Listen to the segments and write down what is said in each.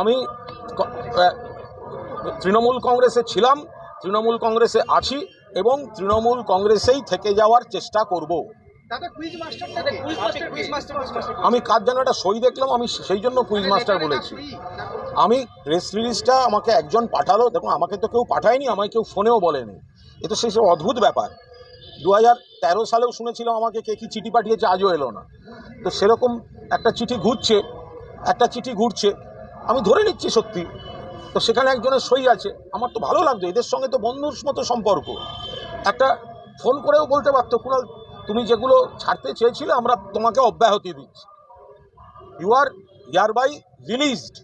আমি তৃণমূল কংগ্রেসে ছিলাম তৃণমূল কংগ্রেসে আছি এবং তৃণমূল কংগ্রেসেই থেকে যাওয়ার চেষ্টা করব। দাদা কুইজ মাস্টারটা কে? Quiz master quiz master quiz master আমি কাজ যেন একটা সই দেখলাম আমি সেই জন্য কুইজ মাস্টার বলেছি। আমি প্রেস রিলিজটা আমাকে একজন পাঠালো দেখুন আমাকে তো কেউ পাঠায়নি আমাকে কেউ ফোনেও বলেনি। এ তো সেই সব অদ্ভুত ব্যাপার। দু হাজার তেরো সালেও শুনেছিলাম আমাকে কে কি চিঠি পাঠিয়েছে আজও এলো না। তো সেরকম একটা চিঠি ঘুরছে একটা চিঠি ঘুরছে। আমি ধরে নিচ্ছি সত্যি। তো সেখানে একজনের সই আছে। আমার তো ভালো লাগতো। এদের সঙ্গে তো বন্ধুর মতো সম্পর্ক। একটা ফোন করেও বলতে পারতো, কুণাল, তুমি যেগুলো ছাড়তে চেয়েছিলে, আমরা তোমাকে অব্যাহতি দিচ্ছি। You are hereby released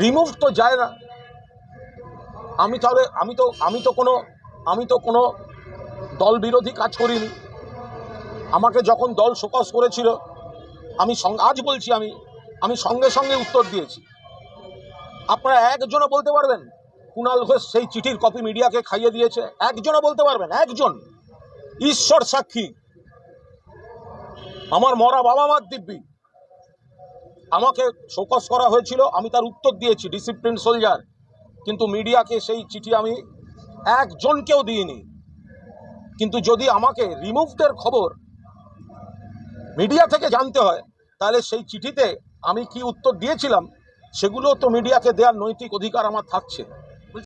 remove তো যায় না। আমি তাহলে, আমি তো আমি তো কোনো, আমি তো কোনো দল বিরোধী কাজ করিনি। আমাকে যখন দল শোকস করেছিল, আমি আজ বলছি আমি আমি সঙ্গে সঙ্গে উত্তর দিয়েছি। আপনারা একজনও বলতে পারবেন? কুণাল ঘোষ সেই চিঠির কপি মিডিয়াকে খাইয়ে দিয়েছে। একজনও বলতে পারবেন? একজন? ঈশ্বর সাক্ষী। আমার মরা বাবা মার দিব্যি। আমাকে শোকস করা হয়েছিল, আমি তার উত্তর দিয়েছি ডিসিপ্লিন সোলজার কিন্তু মিডিয়াকে সেই চিঠি আমি একজনকেও দিইনি। কিন্তু যদি আমাকে রিমুভডের খবর মিডিয়া থেকে জানতে হয় তাহলে সেই চিঠিতে আমি কি উত্তর দিয়েছিলাম? সেগুলো তো মিডিয়াকে দেওয়ার নৈতিক অধিকার আমার থাকছে।